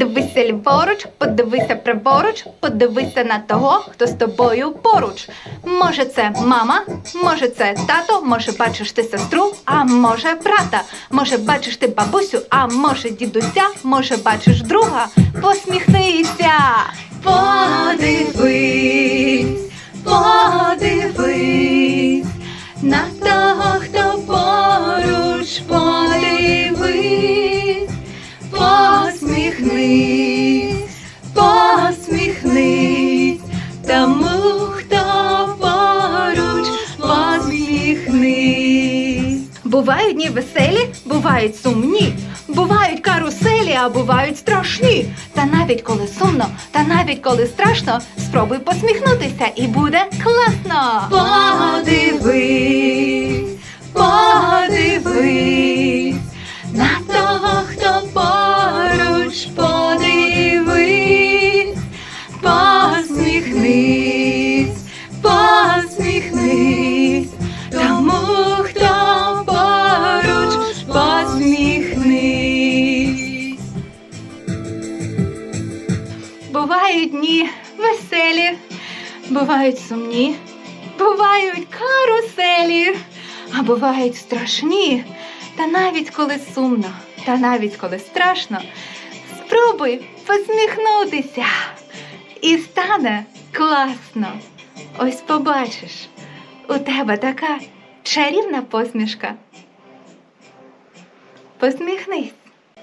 Подивися ліворуч, подивися праворуч, подивися на того, хто з тобою поруч. Може, це мама, може, це тато, може, бачиш ти сестру, а може брата. Може, бачиш ти бабусю, а може дідуся, може, бачиш друга. Посміхнися. Подивись, Бувають дні веселі, бувають сумні, бувають каруселі, а бувають страшні. Та навіть коли сумно, та навіть коли страшно, спробуй посміхнутися і буде класно. Подивись, подивись на того, хто поруч, подивись, посміхнись, посміхнись, Бувають дні веселі, бувають сумні, бувають каруселі, а бувають страшні. Та навіть коли сумно, та навіть коли страшно, спробуй посміхнутися. І стане класно. Ось побачиш, у тебе така чарівна посмішка. Посміхнись.